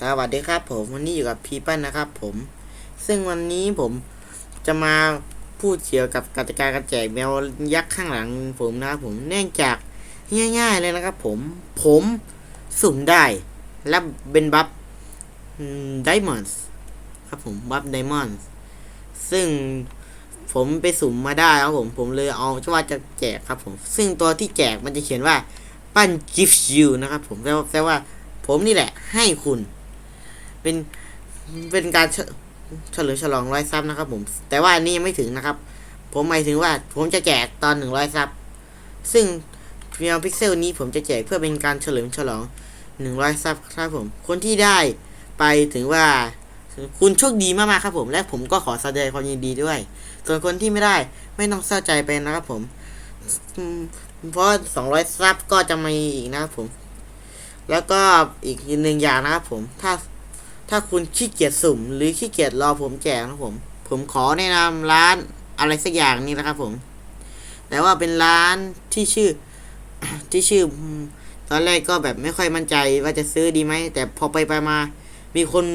สวัสดีครับผมวันนี้อยู่กับพีปั้นนะครับผมซึ่งวันนี้ผมจะมาพูดเกี่ยวกับกติกาการแจกแมวยักษ์ข้างหลังผมนะครับผมเนื่องจากง่ายๆเลยนะครับผมผมสุ่มได้รับเป็นบัฟไดมอนด์ครับผมบัฟไดมอนด์ซึ่งผมไปสุ่มมาได้ครับผมผมเลยเอาว่าจะแจกครับผมซึ่งตัวที่แจกมันจะเขียนว่าปั้น gives you นะครับผมแปลว่าแปลว่าผมนี่แหละให้คุณ เป็นเป็นการเฉลิมฉลองร้อยซับนะครับ ผม แต่ว่าอันนี้ยังไม่ถึงนะครับ ผมหมายถึงว่าผมจะแจกตอนหนึ่งร้อยซับซึ่งเพียงพิกเซลนี้ผมจะแจกเพื่อเป็นการเฉลิมฉลองหนึ่งร้อยซับครับผม คนที่ได้ไปถึงว่าคุณโชคดีมากๆครับผม และผมก็ขอแสดงความยินดีด้วย ส่วนคนที่ไม่ได้ไม่ต้องเศร้าใจไปนะครับผมอืมเพราะสองร้อยซับก็จะมีอีกนะครับผม แล้วก็อีกหนึ่งอย่างนะครับผม ถ้า ถ้าคุณขี้เกียจสุ่ม หรือขี้เกียจรอผมแจกนะผม ผมขอแนะนำร้านอะไรสักอย่างนี้นะครับผม แต่ว่าเป็นร้านที่ชื่อที่ชื่อ ตอนแรกก็แบบไม่ค่อยมั่นใจว่าจะซื้อดีไหม แต่พอไปไปมา มีคน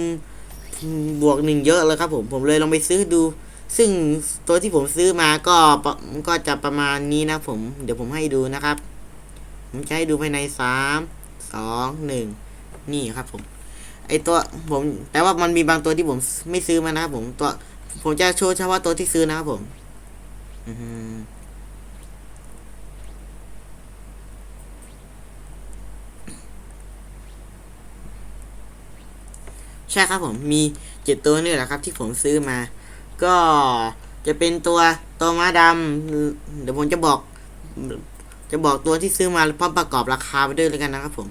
บวกหนึ่งเยอะเลยครับผม ผมเลยลองไปซื้อดู ซึ่งตัวที่ผมซื้อมาก็ก็จะประมาณนี้นะผม เดี๋ยวผมให้ดูนะครับ ผมจะให้ดูภายในสามสองหนึ่งนี่ครับผม ไอตัวผมแต่ว่ามันมีบางตัวที่ผมไม่ซื้อมานะครับผมตัวผมจะโชว์เฉพาะตัวที่ซื้อนะครับผมใช่ครับผมมีเจ็ดตัวนี่แหละครับ ที่ผมซื้อมา ก็จะเป็นตัวตัวม้าดำเดี๋ยวผมจะบอก จะบอกตัวที่ซื้อมาพร้อมประกอบราคาไปด้วยเลยกันนะครับผม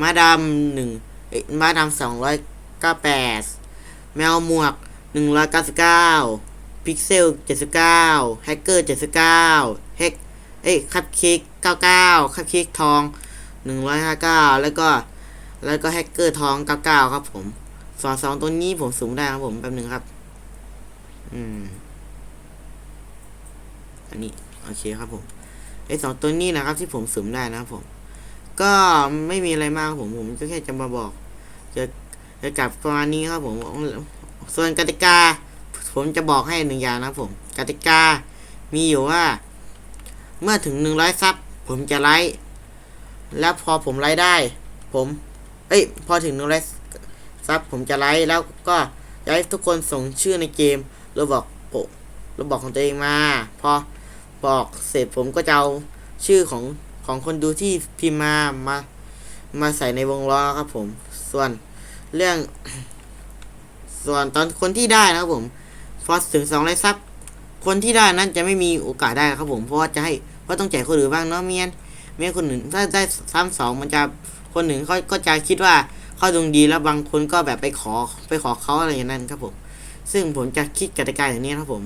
ม้าดำหนึ่ง เอ้บ้าดำสองร้อยเก้าแปดแมวหมวกหนึ่งร้อยเก้าสิบเก้าพิกเซลเจ็ดสิบเก้าแฮกเกอร์เจ็ดสิบเก้าเฮกเอ้ยคัพเค้กเก้าเก้าคัพเค้กทองหนึ่งร้อยห้าเก้าแล้วก็แล้วก็แฮกเกอร์ทองเก้าเก้าครับผมสองสองตัวนี้ผมสูงได้ครับผมแป๊บหนึ่งครับ อืม อันนี้โอเคครับผมไอสองตัวนี้นะครับที่ผมสุ่มได้นะครับผม ก็ไม่มีอะไรมากครับผมผมก็แค่จะมาบอก จะจะกลับประมาณนี้ครับผม ส่วนกติกา ผมจะบอกให้หนึ่งอย่างนะครับผม กติกามีอยู่ว่า เมื่อถึงหนึ่งร้อยซับผมจะไลฟ์แล้วพอผมไลฟ์ได้ ผม เอ้ย พอถึงหนึ่งร้อยซับผมจะไลฟ์แล้วก็จะให้ทุกคนส่งชื่อในเกมเราบอกโปเราบอกของตัวเองมา พอบอกเสร็จผมก็จะเอาชื่อของของคนดูที่พิมพ์มามา มาใส่ในวงล้อครับผม ส่วนเรื่อง ส่วนตอนคนที่ได้นะครับผมพอสถึงสองไร้อยซับคนที่ได้นั้นจะไม่มีโอกาสได้ครับผมเพราะว่าจะให้เพราะต้องแจกคนอื่นบ้างเนาะเมียนเมียนคนหนึ่งถ้าได้ซ้ำสองมันจะคนหนึ่งเขาก็จะคิดว่าเขาดวงดีแล้วบางคนก็แบบไปขอไปขอเขาอะไรอย่างนั้นครับผม ซึ่งผมจะคิดกติกาอย่างนี้ครับผม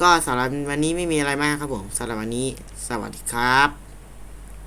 ก็สำหรับวันนี้ไม่มีอะไรมากครับผมสำหรับวันนี้ สวัสดีครับ